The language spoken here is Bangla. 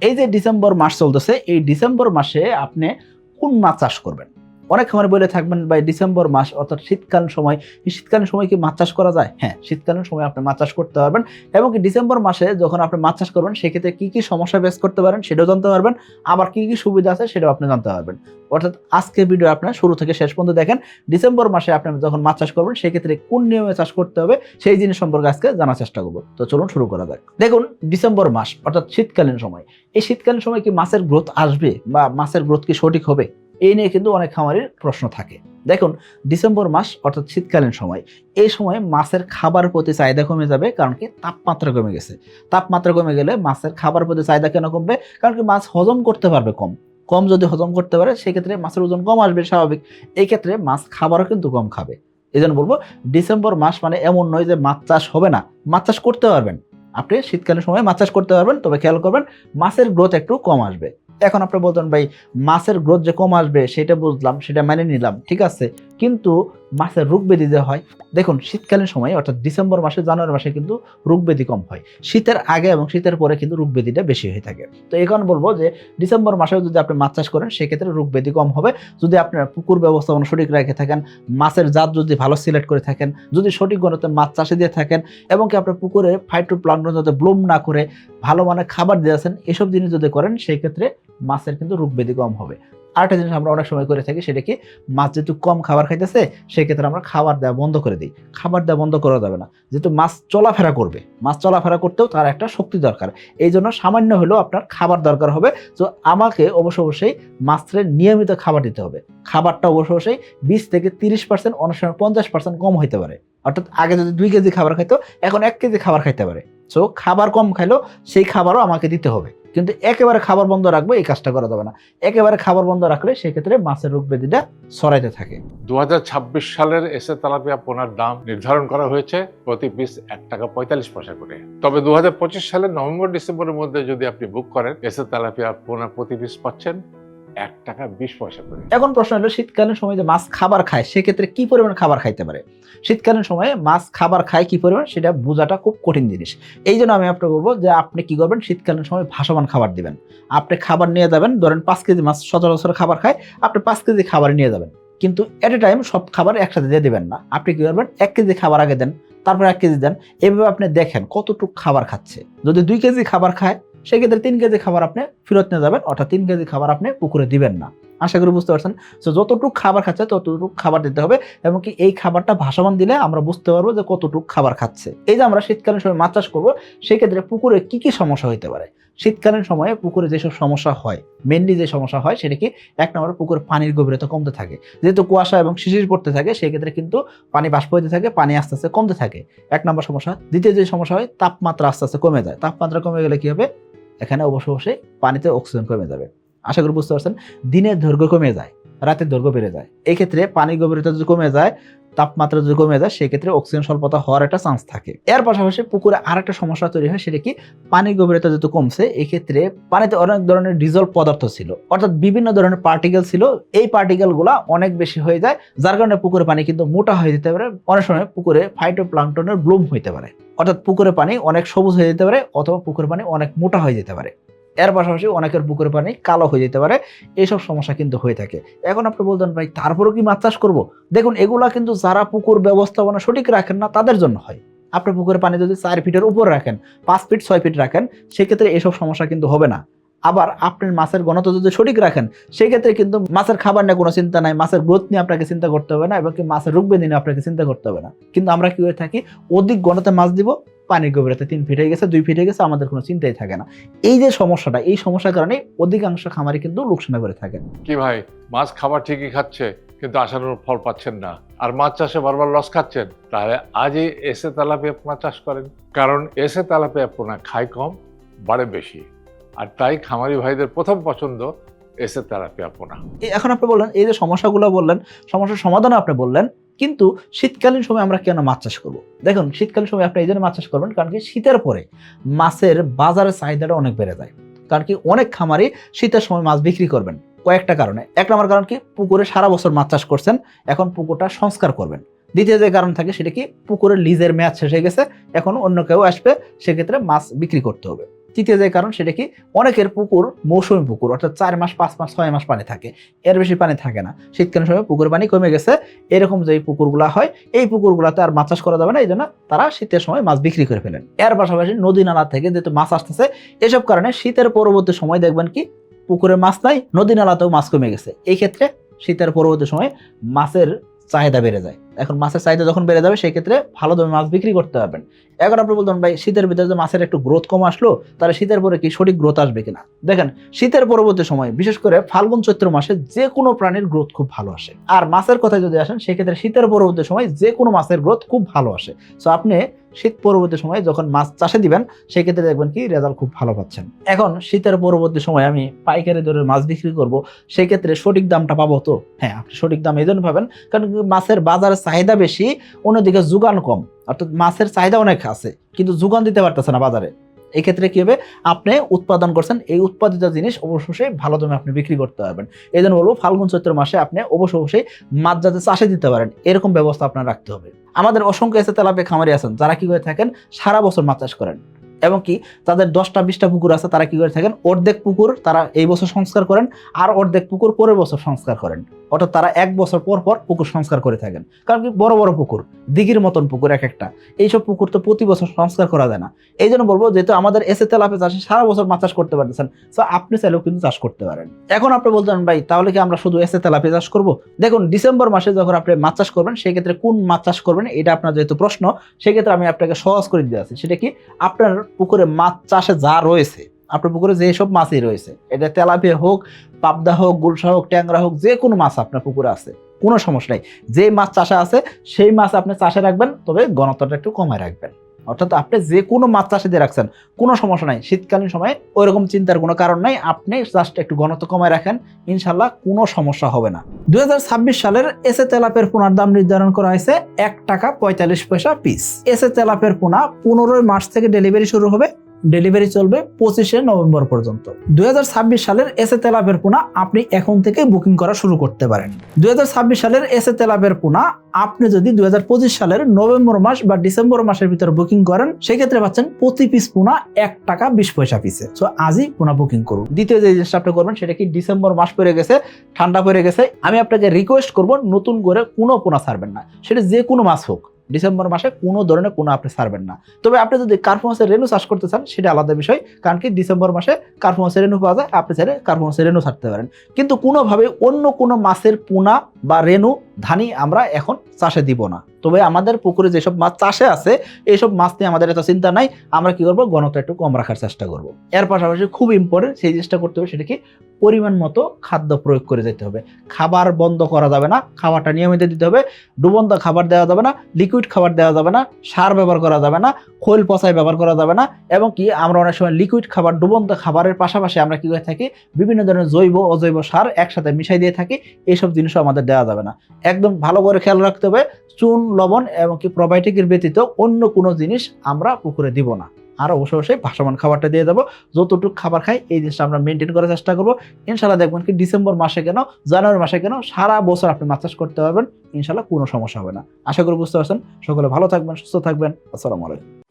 এই যে ডিসেম্বর মাস চলতেছে এই ডিসেম্বর মাসে আপনি কোন মাছ চাষ করবেন? অনেক খামারে বলে থাকবেন, ভাই, ডিসেম্বর মাস অর্থাৎ শীতকালীন সময়, এই শীতকালীন সময় কি মাছ চাষ করা যায়? হ্যাঁ শীতকালীন সময় আপনি মাছ চাষ করতে পারবেন এবং কি ডিসেম্বর মাসে যখন আপনি মাছ চাষ করবেন, সেক্ষেত্রে কি কি সমস্যা ফেস করতে পারেন সেটাও জানতে পারবেন, আবার কি কি সুবিধা আছে সেটাও আপনি জানতে পারবেন। অর্থাৎ আজকে ভিডিও আপনার শুরু থেকে শেষ পর্যন্ত দেখেন, ডিসেম্বর মাসে আপনি যখন মাছ চাষ করবেন, সেক্ষেত্রে কোন নিয়মে চাষ করতে হবে সেই জিনিস সম্পর্কে আজকে জানার চেষ্টা করব। তো চলুন শুরু করা যাক। দেখুন, ডিসেম্বর মাস অর্থাৎ শীতকালীন সময়, এই শীতকালীন সময় কি মাছের গ্রোথ আসবে বা মাছের গ্রোথ কি সঠিক হবে? এই নিয়ে কিন্তু অনেক খামারের প্রশ্ন থাকে। দেখুন, ডিসেম্বর মাস অর্থাৎ শীতকালীন সময়, এই সময় মাছের খাবার প্রতি চাহিদা কমে যাবে কারণ কি? তাপমাত্রা কমে গেছে। তাপমাত্রা কমে গেলে মাছের খাবার প্রতি চাহিদা কেন কমবে? কারণ কি মাছ হজম করতে পারবে কম। কম যদি হজম করতে পারে, সেক্ষেত্রে মাছের ওজন কম আসবে স্বাভাবিক। এই ক্ষেত্রে মাছ খাবারও কিন্তু কম খাবে। এই জন্য বলব, ডিসেম্বর মাস মানে এমন নয় যে মাছ চাষ হবে না। মাছ চাষ করতে পারবেন। আপনি শীতকালীন সময় মাছ চাষ করতে পারবেন, তবে খেয়াল করবেন, মাছের গ্রোথ একটু কম আসবে। এখন আপনি বলতেন, ভাই, মাছের গ্রোথ যে কম আসবে, সেটা বুঝলাম, সেটা মেনে নিলাম, ঠিক আছে? কিন্তু মাছের রোগ ব্যাধি যে হয়, দেখুন শীতকালীন সময়, অর্থাৎ ডিসেম্বর মাসে, জানুয়ারি মাসে কিন্তু রোগ ব্যাধি কম হয়। শীতের আগে এবং শীতের পরে কিন্তু রোগ ব্যাধিটা বেশি হয়ে থাকে। তো কারণে বলব যে, ডিসেম্বর মাসেও যদি আপনি মাছ চাষ করেন, সেক্ষেত্রে রোগ ব্যাধি কম হবে। যদি আপনার পুকুর ব্যবস্থাপনা সঠিক রেখে থাকেন, মাছের জাত যদি ভালো সিলেক্ট করে থাকেন, যদি সঠিক গণতে মাছ চাষে দিয়ে থাকেন, এবং কি আপনার পুকুরে ফাইটো প্লান্টন যাতে ব্লুম না করে, ভালো মানের খাবার দিয়ে দিয়েছেন এসব জিনিস যদি করেন সেই ক্ষেত্রে মাছের কিন্তু রোগ ব্যাধি কম হবে। আরেকটা জিনিস আমরা অনেক সময় করে থাকি, সেটা কি? মাছ যেহেতু কম খাবার খাইতেছে, সেক্ষেত্রে আমরা খাবার দেওয়া বন্ধ করে দিই। খাবার দেওয়া বন্ধ করা যাবে না। যেহেতু মাছ চলাফেরা করবে, মাছ চলাফেরা করতেও তার একটা শক্তি দরকার। এই জন্য সামান্য হলেও আপনার খাবার দরকার হবে। তো আমাকে অবশ্য অবশ্যই মাছের নিয়মিত খাবার দিতে হবে। খাবারটা অবশ্য অবশ্যই বিশ থেকে তিরিশ পার্সেন্ট অনেক সময় পঞ্চাশ পার্সেন্ট কম হইতে পারে। অর্থাৎ আগে যদি দুই কেজি খাবার খাইতো, এখন এক কেজি খাবার খাইতে পারে। সো খাবার কম খাইলেও সেই খাবারও আমাকে দিতে হবে। কিন্তু একেবারে খাবার বন্ধ রাখব, এই কাজটা করা যাবে না। একেবারে খাবার বন্ধ রাখলে সেক্ষেত্রে মাছের রোগ ব্যাধিটা ছড়াইতে থাকে। দুহাজার ছাব্বিশ সালের এসে তেলাপিয়া পোনার দাম নির্ধারণ করা হয়েছে প্রতি পিস এক টাকা পঁয়তাল্লিশ পয়সা করে। তবে দু সালের নভেম্বর, ডিসেম্বরের মধ্যে যদি আপনি বুক করেন, এসে তেলাপিয়া পোনা প্রতি পিস পাচ্ছেন এক টাকা বিশ পয়সা করে এখন প্রশ্ন হলো, শীতকালীন সময় যে মাছ খাবার খায়, সেক্ষেত্রে কি পরিমাণ খাবার খাইতে পারে? শীতকালীন সময়ে মাছ খাবার খায় কি পরিমাণ, সেটা বোঝাটা খুব কঠিন জিনিস। এই জন্য আমি আপনাকে বলব যে আপনি কি করবেন, শীতকালীন সময় ভাসমান খাবার দিবেন। আপনি খাবার নিয়ে যাবেন, ধরেন পাঁচ কেজি মাছ সচরাচর খাবার খায়, আপনি পাঁচ কেজি খাবার নিয়ে যাবেন। কিন্তু এট এ টাইম সব খাবার একসাথে দিয়ে দেবেন না। আপনি কি করবেন, এক কেজি খাবার আগে দেন, তারপর এক কেজি দেন। এভাবে আপনি দেখেন কতটুকু খাবার খাচ্ছে। যদি দুই কেজি খাবার খায় সেক্ষেত্রে তিন কেজি খাবার আপনি ফেরত নিয়ে যাবেন, অর্থাৎ তিন কেজি খাবার আপনি পুকুরে দিবেন না। আশা করি বুঝতে পারছেন? তো যতটুকু খাবার খাচ্ছে, ততটুকু খাবার দিতে হবে, এবং কি এই খাবারটা ভাসমান দিলে আমরা বুঝতে পারব যে কতটুকু খাবার খাচ্ছে। এই যে আমরা শীতকালীন সময় মাছ চাষ করব সেই ক্ষেত্রে পুকুরে কি কি সমস্যা হতে পারে? শীতকালীন সময়ে পুকুরে যেসব সমস্যা হয় মেনলি যে সমস্যা হয়, সেটা কি এক নম্বর পুকুরে পানির গভীরতা কমতে থাকে। যেহেতু কুয়াশা এবং শিশির পড়তে থাকে সেই ক্ষেত্রে কিন্তু পানি বাষ্প হতে থাকে, পানি আস্তে আস্তে কমতে থাকে। এক নম্বর সমস্যা। দ্বিতীয় যে সমস্যা হয়, তাপমাত্রা আস্তে আস্তে কমে যায়। তাপমাত্রা কমে গেলে কি হবে? এখানে অবশ্য বসে পানিতে অক্সিজেন কমে যাবে। আশা করি বুঝতে পারছেন, দিনের দৈর্ঘ্য কমে যায়, রাতের দৈর্ঘ্য বেড়ে যায়। এক্ষেত্রে পানি পানির গভীরতা যদি কমে যায় তাপমাত্রা যদি কমে যায়, সেক্ষেত্রে অক্সিজেন স্বল্পতা হওয়ার একটা চান্স থাকে। এর পাশাপাশি পুকুরে আর একটা সমস্যা তৈরি হয়, সেটা কি? পানির গভীরতা যেহেতু কমছে, এক্ষেত্রে পানিতে অনেক ধরনের ডিজলভ পদার্থ ছিল। অর্থাৎ বিভিন্ন ধরনের পার্টিকেল ছিল। এই পার্টিকেলগুলা অনেক বেশি হয়ে যায়, যার কারণে পুকুরে পানি কিন্তু মোটা হয়ে যেতে পারে। অনেক সময় পুকুরে ফাইটো প্লান্টনের ব্লুম হইতে পারে। অর্থাৎ পুকুরে পানি অনেক সবুজ হয়ে যেতে পারে, অথবা পুকুরে পানি অনেক মোটা হয়ে যেতে পারে। এর পাশাপাশি অনেকের পুকুরের পানি কালো হয়ে যেতে পারে এইসব সমস্যা কিন্তু হয়ে থাকে। এখন আপনি বলতেন, ভাই, তারপরেও কি মাছ চাষ করব? দেখুন, এগুলা কিন্তু যারা পুকুর ব্যবস্থাপনা সঠিক রাখেন না, তাদের জন্য হয়। আপনি পুকুরের পানি যদি চার ফিটের উপর রাখেন, পাঁচ ফিট, ছয় ফিট রাখেন, সেক্ষেত্রে এসব সমস্যা কিন্তু হবে না। আবার আপনার মাছের ঘনত্ব যদি সঠিক রাখেন, সেক্ষেত্রে কিন্তু মাছের খাবার নিয়ে কোনো চিন্তা নাই, মাছের গ্রোথ নিয়ে আপনাকে চিন্তা করতে হবে না, এবং কি মাছের রোগ ব্যাধি নিয়ে আপনাকে চিন্তা করতে হবে না। কিন্তু আমরা কি হয়ে থাকি, অধিক ঘনতে মাছ দিব পানির গভীরতা তিন ফিট হয়ে গেছে দুই ফিট হয়ে গেছে আমাদের কোনো চিন্তাই থাকে না। এই যে সমস্যাটা এই সমস্যার কারণে অধিকাংশ খামারি কিন্তু লোকসানে করে থাকেন। কি ভাই মাছ খাবার ঠিকই খাচ্ছে কিন্তু আশানুর ফল পাচ্ছেন না। আর মাছ চাষে বারবার লস খাচ্ছেন তাহলে আজই এসে তেলাপিয়া পোনা চাষ করেন। কারণ এসে তেলাপিয়া পোনা খায় কম বাড়ে বেশি। আর তাই খামারি ভাইদের প্রথম পছন্দ এসে তেলাপিয়া পোনা। এই- এখন আপনি বললেন এই যে সমস্যাগুলো বললেন সমস্যার সমাধানও আপনি বললেন কিন্তু শীতকালীন সময় আমরা কেন মাছ চাষ করব? দেখুন, শীতকালীন সময় আপনি এই জন্য মাছ চাষ করবেন, কারণ কি শীতের পরে মাছের বাজারের চাহিদাটা অনেক বেড়ে যায়। কারণ কি অনেক খামারি শীতের সময় মাছ বিক্রি করবেন। কয়েকটা কারণে। এক নম্বর কারণ কি, পুকুরে সারা বছর মাছ চাষ করছেন, এখন পুকুরটা সংস্কার করবেন। দ্বিতীয় যে কারণ থাকে সেটা কি, পুকুরের লিজের মেয়াদ শেষ হয়ে গেছে, এখন অন্য কেউ আসবে, সেক্ষেত্রে মাছ বিক্রি করতে হবে। তৃতীয় যে কারণ, সেটা কি অনেকের পুকুর মৌসুমী পুকুর, অর্থাৎ চার মাস, পাঁচ মাস, ছয় মাস পানি থাকে। এর বেশি পানি থাকে না। শীতকালীন সময় পুকুর পানি কমে গেছে। এরকম যে পুকুরগুলা হয়, এই পুকুরগুলাতে আর মাছ চাষ করা যাবে না। এই জন্য তারা শীতের সময় মাছ বিক্রি করে ফেলেন। এর পাশাপাশি নদী নালা থেকে যেহেতু মাছ আসতেছে, এসব কারণে শীতের পরবর্তী সময় দেখবেন কি পুকুরে মাছ নাই, নদী নালাতেও মাছ কমে গেছে। এই ক্ষেত্রে শীতের পরবর্তী সময় মাছের চাহিদা বেড়ে যায়। এখন মাছের চাহিদা যখন বেড়ে যাবে সেই ক্ষেত্রে ভালো দামে মাছ বিক্রি করতে পারবেন। এখন আপনি বলতেন, ভাই, শীতের ভিতরে যে মাছের একটু গ্রোথ কম আসলো, তাহলে শীতের পরে কি সঠিক গ্রোথ আসবে কিনা? দেখেন, শীতের পরবর্তী সময়, বিশেষ করে ফাল্গুন চৈত্র মাসে যে কোনো প্রাণীর গ্রোথ খুব ভালো আসে। আর মাছের কথায় যদি আসেন, সেক্ষেত্রে শীতের পরবর্তী সময় যে কোনো মাছের গ্রোথ খুব ভালো আসে। সো আপনি শীত পরবর্তী সময় যখন মাছ চাষে দিবেন সেই ক্ষেত্রে দেখবেন কি রেজাল্ট খুব ভালো পাচ্ছেন। এখন শীতের পরবর্তী সময় আমি পাইকারি দরে মাছ বিক্রি করব সেই ক্ষেত্রে সঠিক দামটা পাবো তো? হ্যাঁ আপনি সঠিক দাম এই জন্য পাবেন, কারণ মাছের বাজারের চাহিদা বেশি, অন্যদিকে যোগান কম। অর্থাৎ মাছের চাহিদা অনেক আছে, কিন্তু যোগান দিতে পারতেছে না বাজারে। এই ক্ষেত্রে কি হবে? আপনি উৎপাদন করছেন, এই উৎপাদিত জিনিস অবশ্যই ভালো দামে আপনি বিক্রি করতে পারবেন। এই জন্য বলব, ফাল্গুন চৈত্র মাসে আপনি অবশ্যই মাছ যাতে চাষে দিতে পারেন, এরকম ব্যবস্থা আপনার রাখতে হবে। আমাদের অসংখ্য এসে তেলাপে খামারি আছেন, যারা কি করে থাকেন, সারা বছর মাছ চাষ করেন। এবং কি তাদের দশটা, বিশটা পুকুর আছে, তারা কি করে থাকেন? অর্ধেক পুকুর তারা এই বছর সংস্কার করেন আর অর্ধেক পুকুর পরের বছর সংস্কার করেন। অর্থাৎ তারা এক বছর পর পর পুকুর সংস্কার করে থাকেন। কারণ কি বড় বড় পুকুর, দিঘির মতন পুকুর এক একটা। এইসব পুকুর তো প্রতি বছর সংস্কার করা যায় না। এই জন্য বলব যেহেতু আমাদের এসে তেলাপে চাষে সারা বছর মাছ চাষ করতে পারতেছেন, তো আপনি চাইলেও কিন্তু চাষ করতে পারেন। এখন আপনি বলতেন ভাই, তাহলে কি আমরা শুধু এসে তেলাপে চাষ করব? দেখুন, ডিসেম্বর মাসে যখন আপনি মাছ চাষ করবেন, সেক্ষেত্রে কোন মাছ চাষ করবেন, এটা আপনার যেহেতু প্রশ্ন, সেক্ষেত্রে আমি আপনাকে সহজ করে দিয়ে আছি সেটা কি? আপনার পুকুরে মাছ চাষে যা রয়েছে, আপনার পুকুরে যেসব মাছই রয়েছে, এটা তেলাপিয়া হোক, পাবদা হোক, গুলশা হোক, ট্যাংরা হোক, যে কোনো মাছ আপনার পুকুরে আছে, কোনো সমস্যা নেই। যে মাছ চাষে আছে, সেই মাছ আপনি চাষে রাখবেন, তবে ঘনত্বটা একটু কমায় রাখবেন। অর্থাৎ আপনি যে কোনো মাছ দিয়ে রাখছেন, কোনো সমস্যা নাই। শীতকালীন সময়ে ওইরকম চিন্তার কোনো কারণ নাই। আপনি জাস্ট একটু ঘনত্ব কমায় রাখেন ইনশাল্লাহ কোনো সমস্যা হবে না। দুই হাজার ছাব্বিশ সালের এসে তেলাপের পোনার দাম নির্ধারণ করা হয়েছে এক টাকা পঁয়তাল্লিশ পয়সা পিস এসে তেলাপের পোনা পনেরোই মার্চ থেকে ডেলিভারি শুরু হবে। ডেলিভারি চলবে পঁচিশে নভেম্বর পর্যন্ত। দুই সালের এসে তেলাপের পোনা আপনি এখন থেকে বুকিং করা শুরু করতে পারেন। দু হাজার ছাব্বিশ সালের এসে তেলাপের পোনা আপনি যদি দুই সালের নভেম্বর মাস বা ডিসেম্বর মাসের ভিতরে বুকিং করেন, সেক্ষেত্রে পাচ্ছেন প্রতি পিস পোনা এক টাকা বিশ পয়সা পিসে। সো আজই পোনা বুকিং করুন। দ্বিতীয় যে জিনিসটা আপনি করবেন, সেটা কি ডিসেম্বর মাস পড়ে গেছে, ঠান্ডা পড়ে গেছে, আমি আপনাকে রিকোয়েস্ট করব নতুন করে কোনো পোনা ছাড়বেন না। সেটা যে কোনো মাছ হোক। ডিসেম্বর মাসে কোনো ধরনের কোনো আপনি ছাড়বেন না। তবে আপনি যদি কার্ফমাসের রেনু চাষ করতে চান, সেটা আলাদা বিষয়। কারণ কি ডিসেম্বর মাসে কার্ফমাসের রেনু পাওয়া যায়, আপনি চাইলে কার্ফমাসের রেনু ছাড়তে পারেন। কিন্তু কোনোভাবে অন্য কোনো মাছের পোনা বা রেনু ধানি আমরা এখন চাষে দিব না। তবে আমাদের পুকুরে যেসব মাছ চাষে আছে, এইসব মাছ নিয়ে আমাদের এত চিন্তা নাই, আমরা কি করব? গণতা একটু কম রাখার চেষ্টা করব। এর পাশাপাশি খুব ইম্পর্টেন্ট সেই জিনিসটা করতে হবে সেটা কি পরিমাণ মতো খাদ্য প্রয়োগ করে যেতে হবে। খাবার বন্ধ করা যাবে না, খাবারটা নিয়মিত দিতে হবে, ডুবন্ত খাবার দেওয়া যাবে না লিকুইড খাবার দেওয়া যাবে না, সার ব্যবহার করা যাবে না, খোল পচাই ব্যবহার করা যাবে না, এবং কি আমরা অনেক সময় লিকুইড খাবার, ডুবন্ত খাবারের পাশাপাশি আমরা কি করে থাকি? বিভিন্ন ধরনের জৈব, অজৈব সার একসাথে মিশাই দিয়ে থাকি, এইসব জিনিসও আমাদের দেওয়া যাবে না। একদম ভালো করে খেয়াল রাখতে হবে। চুন, লবণ এবং কি প্রোবায়োটিকের ব্যতীত অন্য কোনো জিনিস আমরা পুকুরে দিব না। আর অবশ্যই অবশ্যই ভাসমান খাবারটা দিয়ে দেবো। যতটুকু খাবার খাই এই জিনিসটা আমরা মেনটেন করার চেষ্টা করব। ইনশাল্লাহ দেখবেন কি ডিসেম্বর মাসে কেন, জানুয়ারি মাসে কেন সারা বছর আপনি মাছ চাষ করতে পারবেন। ইনশাল্লাহ কোনো সমস্যা হবে না। আশা করি বুঝতে পারছেন। সকলে ভালো থাকবেন, সুস্থ থাকবেন। আসসালামু আলাইকুম।